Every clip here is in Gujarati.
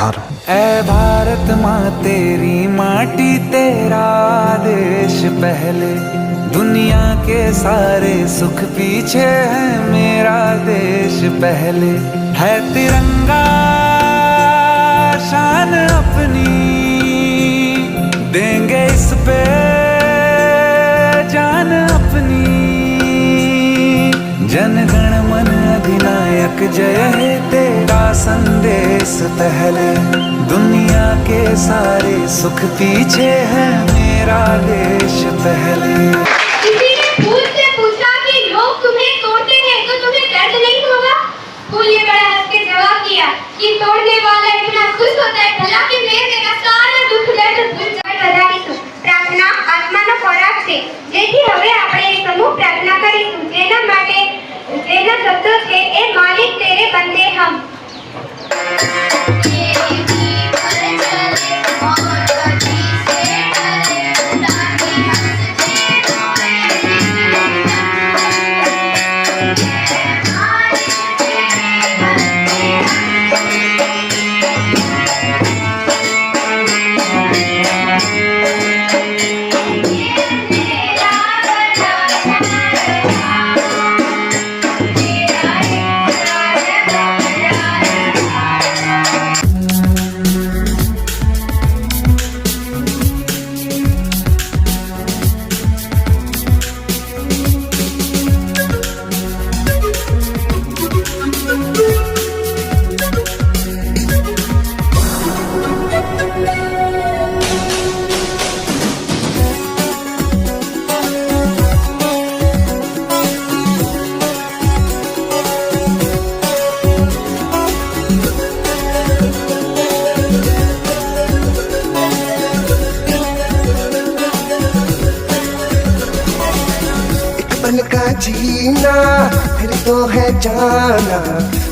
बिहार ऐ भारत माँ तेरी माटी, तेरा देश पहले। दुनिया के सारे सुख पीछे है मेरा देश पहले। है तिरंगा, शान अपनी। देंगे इस पे जान अपनी। जनगण मन, अधिनायक जय हे। संदेश पहले दुनिया के सारे सुख पीछे है मेरा देश पहले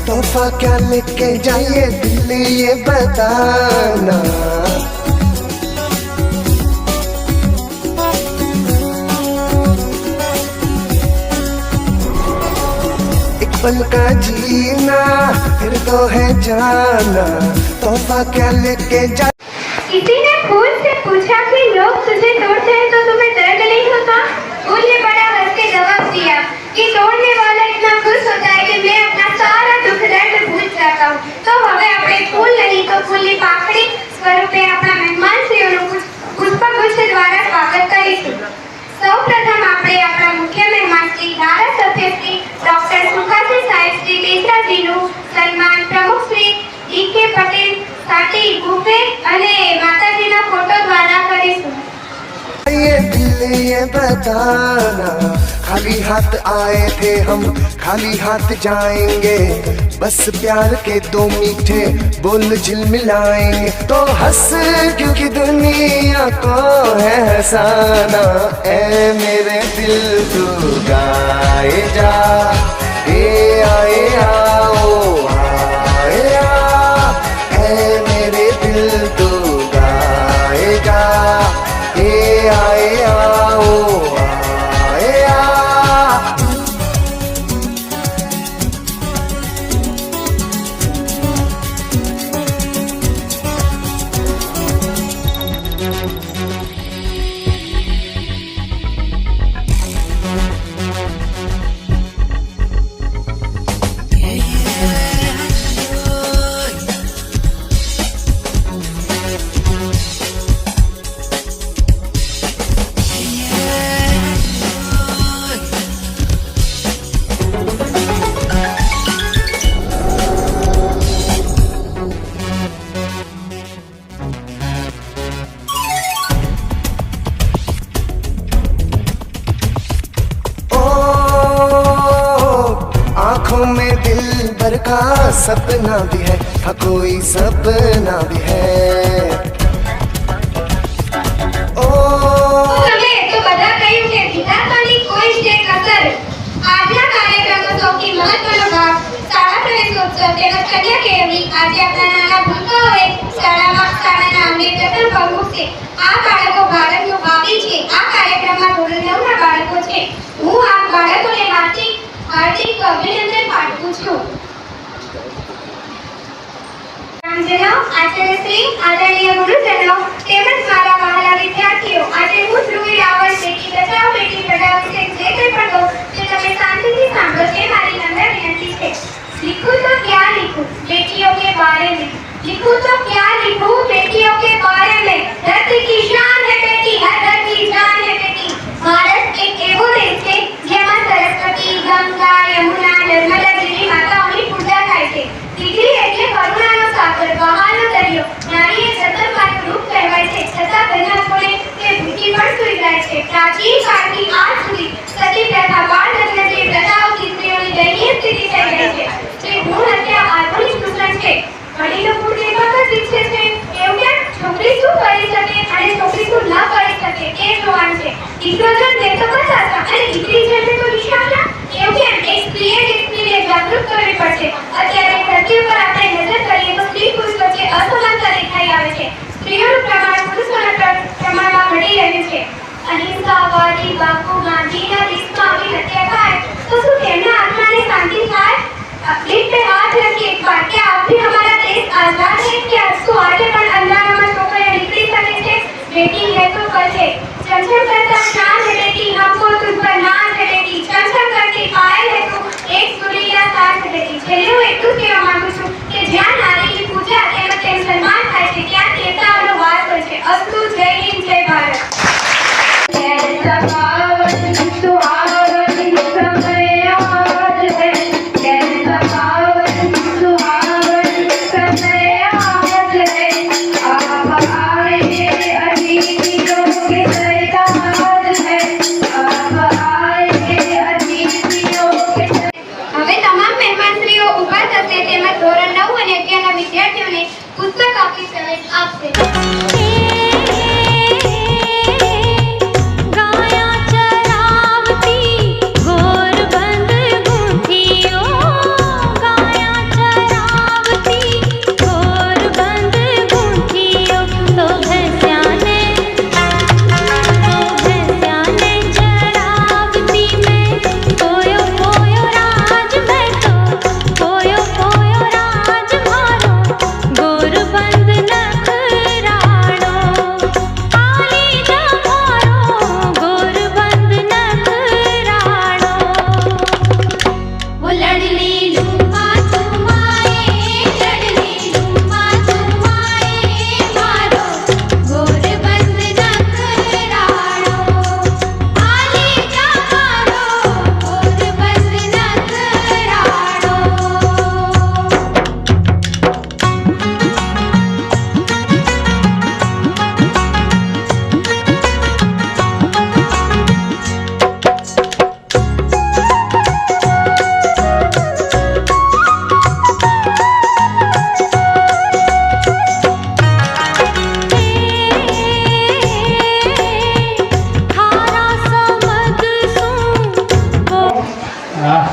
तोहफा क्या लेके जाइए दिल ये बताना पल का जीना, फिर तो है जाना। तोहफा क्या लेके जा किसी ने फूल से पूछा कि लोग तुझे तोड़ते हैं तो तुम्हें दर्द नहीं होता? फूल ने बड़ा हंस के जवाब दिया। સ્વરૂપે આપણા મહેમાનશ્રીઓનું પુષ્પ- પુષ્પગુચ્છ દ્વારા સ્વાગત કરીશું સૌપ્રથમ આપણે આપણા મુખ્ય મહેમાન શ્રી ધારાસભ્ય શ્રી ડોક્ટર સુખાસી સાહેબ શ્રી બેસરાજીનું સન્માન પ્રમુખ શ્રી ડી કે પટેલ સાટી ગુફે અને માતાજીના ફોટો દ્વારા કરીશું ये दिल ये बताना खाली हाथ आए थे हम खाली हाथ जाएंगे बस प्यार के दो मीठे बोल झिलमिलाएँगे तो हंस, क्योंकि दुनिया को है हसाना। ए मेरे दिल तू गाए जा। ए, आए, आओ, आए, आ। मेरे दिल जा। ए, आए, आओ आए का सपना भी है हाँ कोई सपना भी है ओ તમે તો બધા કહ્યું કે વિધાતાની કોઈ છે કસર આજના કાર્યક્રમનો સૌથી મહત્વનો ભાગ શાળા પ્રવેશોત્સવ તેમજ કન્યા કેળવણી આજે આપણા નાના ભૂલકાઓએ શાળામાં શાળાના આંગણે પ્રથમ પગ મૂકશે આ બાળકો ભારતનું ભાવિ છે આ કાર્યક્રમમાં ધોરણ નવના બાળકો છે હું આ બાળકોને હાર્દિક હાર્દિક અભિનંદન પાઠવું છું ગ્રામજનો આજે આચાર્ય શ્રી આદરણીય ગુરુજનો તેમજ મારા વહાલા વિદ્યાર્થીઓ આજે હું ધ્રુવી રાવળ બેટી બચાવો બેટી પઢાઓ વિશે જે કંઈ પણ કહું તે તમે શાંતિથી સાંભળો તે મારી નમ્ર વિનંતી છે लिखूं तो क्या लिखूं बेटियों के बारे में लिखूं तो क्या लिखूं बेटियों के बारे છેલ્લે હું એટલું કહેવા માંગુ છું કે જ્યાં નારીની પૂજા તેમજ તેનું સન્માન થાય છે, ત્યાં દેવતાઓનો વાસ હોય છે. અસ્તુ જય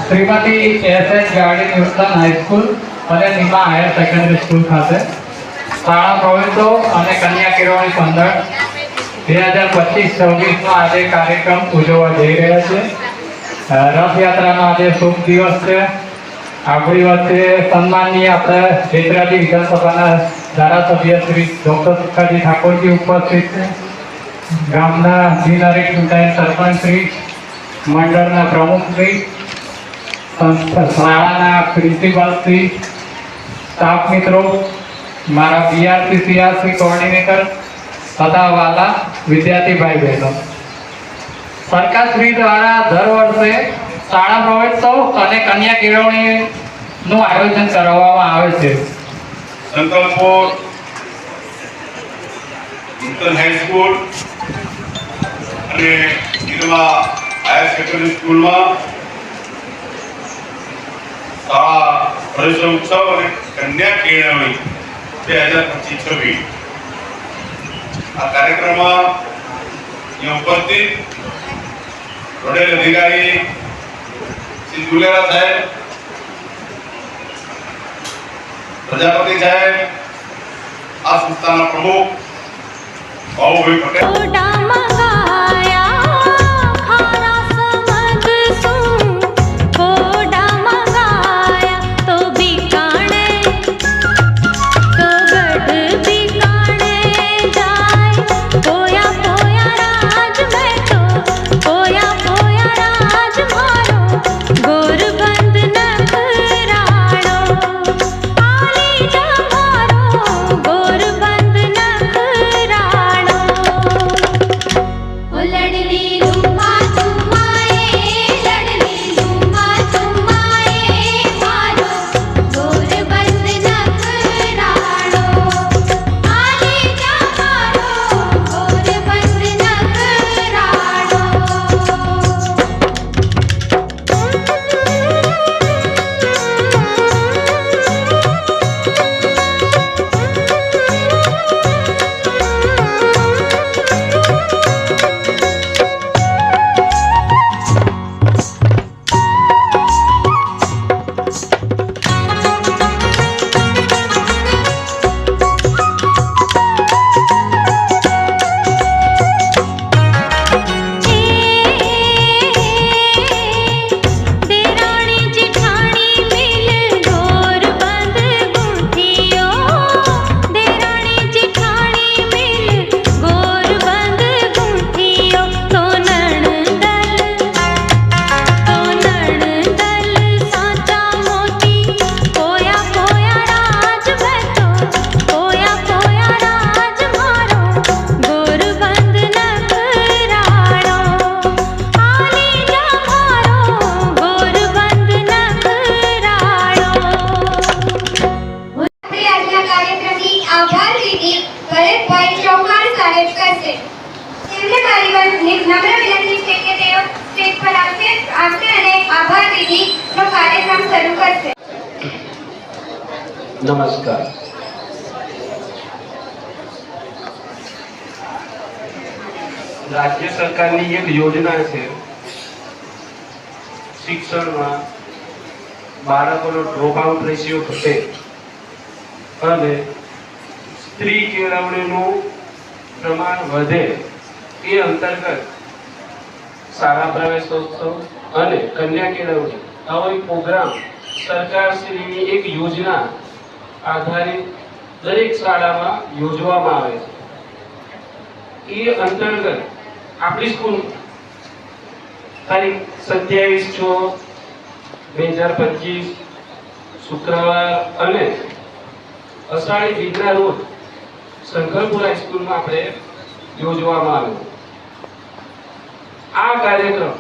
Shrimati S garden Newton high school અને નિમા હાયર સેકન્ડરી સ્કૂલ ખાતે. શાળા પ્રવેશો અને કન્યા કેળવણી પંદર. બે હજાર પચીસ, છવ્વીસનો આજે કાર્યક્રમ ઉજવવા જઈ રહ્યા છે. રથયાત્રાનો આજે શુભ દિવસ છે. આપણી વચ્ચે સન્માનની આપણે જેતરાજી વિધાનસભાના ધારાસભ્ય શ્રી ડૉક્ટર સુખાજી ઠાકોરજી ઉપસ્થિત છે. ગામના બિનહરીફ ચૂંટાયેલ સરપંચ શ્રી, મંડળના પ્રમુખ શ્રી સંસ્થા શાળાના પ્રિન્સિપાલ સ્ટાફ મિત્રો, મારા બીઆરસી સીઆરસી કોઓર્ડિનેટર તથા વાલા વિદ્યાર્થી ભાઈ બહેનો દ્વારા દર વર્ષે શાળા પ્રવેશોત્સવ અને કન્યા કેળવણીનું આયોજન કરવામાં આવે છે. સંકલ્પોર નૂતન અને ગીરવા હાયર સેકન્ડરી સ્કૂલમાં શાળા પ્રવેશ અને કન્યા કેળવણી બે હજાર પચીસ છવ્વીસ. આ કાર્યક્રમમાં ઉપસ્થિત વડેલ અધિકારી શ્રી દુલેરા સાહેબ, પ્રજાપતિ સાહેબ, આ સંસ્થાના પ્રમુખ બાબુભાઈ પટેલ. નમસ્કાર. રાજ્ય સરકારની એક યોજના છે. શિક્ષણમાં બાળકોનો ડ્રોપ આઉટ રેશિયો ઘટે અને સ્ત્રી કેળવણીનું પ્રમાણ વધે એ અંતર્ગત શાળા પ્રવેશોત્સવ અને કન્યા કેળવણી આવો એક પ્રોગ્રામ સરકારશ્રીની એક યોજના આધારિત દરેક શાળામાં યોજવામાં આવે છે. એ અંતર્ગત આપણી સ્કૂલ તારીખ સત્યાવીસ છ, બે હજાર પચીસ, શુક્રવાર અને અષાઢી બીજના રોજ શંકરપુર હાઈસ્કૂલમાં આપણે યોજવામાં આવ્યો આ કાર્યક્રમની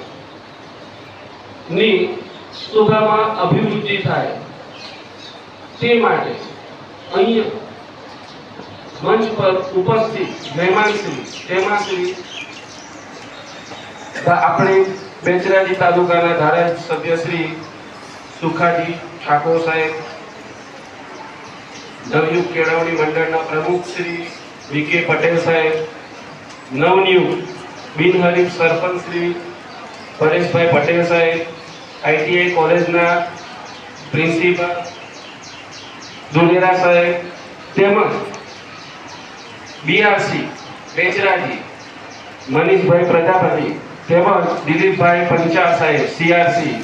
શોભામાં અભિવૃદ્ધિ થાય તે માટે અહીંયા મંચ પર ઉપસ્થિત મહેમાનશ્રી તેમાંશ્રી આપણે બેચરાજી તાલુકાના ધારાસભ્ય શ્રી સુખાજી ઠાકોર સાહેબ, નવયુગ કેળવણી મંડળના પ્રમુખ શ્રી વીકે પટેલ સાહેબ નવનિયુક્ત બિનહરીફ સરપંચ શ્રી પરેશભાઈ પટેલ સાહેબ, આઈટીઆઈ કોલેજના પ્રિન્સિપલ દુલેરા સાહેબ, તેમજ બીઆરસી બેચરાજી મનીષભાઈ પ્રજાપતિ, તેમજ દિલીપભાઈ પંચાલ સાહેબ સીઆરસી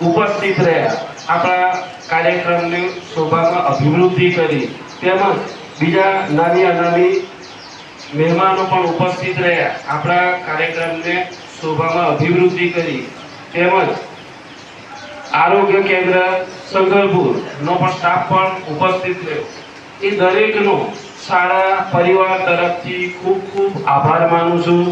ઉપસ્થિત રહ્યા. આપણા કાર્યક્રમની શોભામાં અભિવૃદ્ધિ કરી. તેમજ બીજા નાની નાની મહેમાનો પણ ઉપસ્થિત રહ્યા. આપણા કાર્યક્રમને શોભામાં અભિવૃદ્ધિ કરી. તેમજ આરોગ્ય કેન્દ્ર સંગલપુરનો પણ સ્ટાફ પણ ઉપસ્થિત રહ્યો એ દરેકનો શાળા પરિવાર તરફથી ખૂબ ખૂબ આભાર માનું છું.